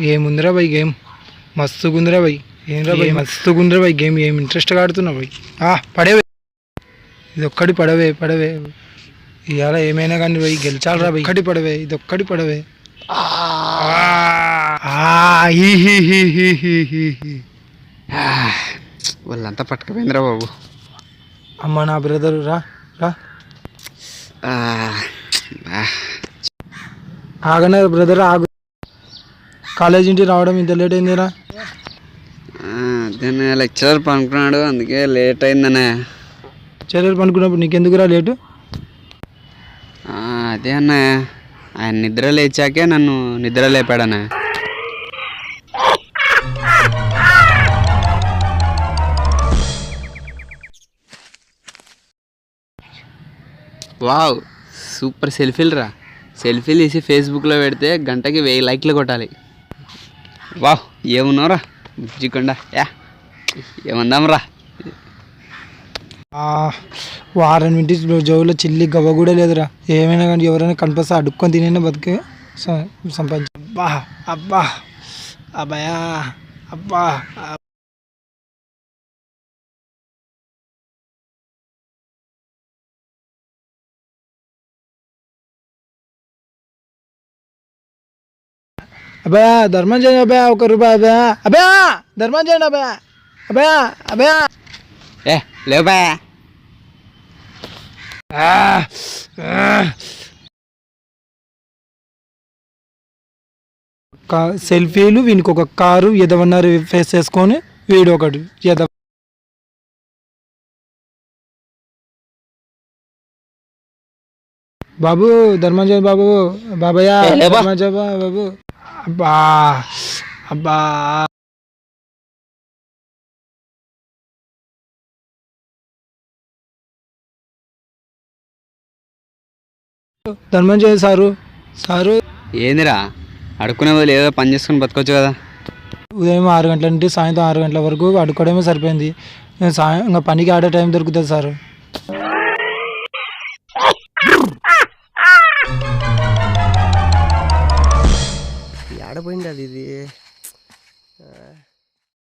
ఏముందిరా by game? మస్తు గుందిరా బై. ఏంరా బై మస్తు? గుందిరా బై గేమ్? ఏం ఇంట్రెస్ట్గా ఆడుతున్నావు బై? ఆ పడేవే. ఇది ఒక్కటి పడవే పడవే. ఇవాళ ఏమైనా కానీ బై గెలిచాలరా బై. ఒక్కటి పడవే ఇది ఒక్కటి పడవే. ఆ, హీ, హీ, హీ, హీ, హీ, హీ, హీ. వాళ్ళంతా పట్టుకుపోయిందిరా బాబు. అమ్మ నా బ్రదర్ రా రా. ఆగనే బ్రదర్ ఆగు. కాలేజ్ నుంచి రావడం ఇంత లేట్ అయిందిరా? అదే లెక్చరర్ పనుకున్నాడు అందుకే లేట్ అయిందనే. చర్యలు పనుకున్నప్పుడు నీకెందుకురా లేటు? అదే అన్న. ఆయన నిద్ర లేచాకే నన్ను నిద్ర లేపాడనే. వావ్ సూపర్ సెల్ఫీలు రా. సెల్ఫీలు తీసి ఫేస్బుక్లో పెడితే గంటకి వెయ్యి లైక్లు కొట్టాలి. వా ఏమున్నావురా? బుజ్జికొండ యా ఏమందాం రా ఆ, వారం నుండి జోబులో చిల్లి గవ్వ కూడా లేదురా. ఏమైనా కానీ ఎవరైనా కనిపిస్తే అడుక్కొని తినైనా బతికే సంపాదించ. అబ్బా అబ్బా అబ్బాయా అబ్బా అబ్బయా ధర్మం చేయండి అబ్బయా ఒక రూపాయి అబ్బయా అబ్బయా ధర్మం చేయండి అబ్బయా అబ్బయా అబ్బయా ఏ. కా- సెల్ఫీలు వీనికి ఒక కారు ఎదవన్నారు ఫేస్ చేసుకొని వీడు ఒకటి ఎదవ బాబు ధర్మంజయ బాబు. బాబయ్య. ధర్మంజయ బాబు. అబ్బా అబ్బా. ధర్మంజయ సారు. సారు. ఏందిరా? అడుక్కునే బదులు ఏదో పని చేసుకుని బతకొచ్చు కదా. ఉదయం ఆరు గంటల నుండి సాయంత్రం ఆరు గంటల వరకు అడుకోవడమే సరిపోయింది. సాయం ఇంకా పనికి ఆడే టైం దొరుకుతుంది సార్. ఆడపోయింది అది ఇది